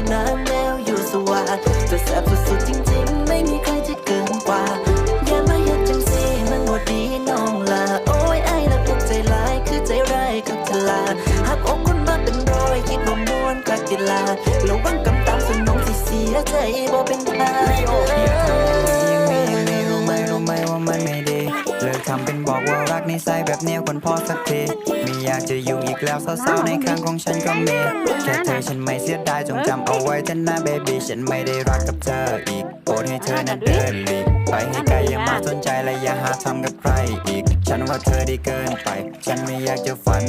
ไม่นานแล้วอยู่สว่างจะแซ่บสุดจริงๆ ไม่มีใครที่เกินกว่า อย่ามาหยัดจังสิมันบ่ดดีน้องลาโอ้ยไอ้ละพวกใจร้ายคือใจร้ายกับฉลาดหักอกคนมาเป็นรอยคิดว่ามวนกักกีฬาระวังกำตามสนองสิเสียใจบ่เป็นทาง ทำเป็นบอกว่ารักนิสัยแบบเนี้ยคนพอสักทีไม่อยากจะยุ่งอีกแล้วสาวๆในข้างของฉันก็มีแค่เธอฉันไม่เสียดายจงจำเอาไว้เถอะนะเบบี้ฉันไม่ได้รักกับเธออีกโปรดให้เธอนั้นเดินหลีกไปให้ไกลอย่ามาสนใจและอย่าหาทำกับใครอีก ฉันว่าเธอดีเกินไป ฉันไม่อยากจะฝัน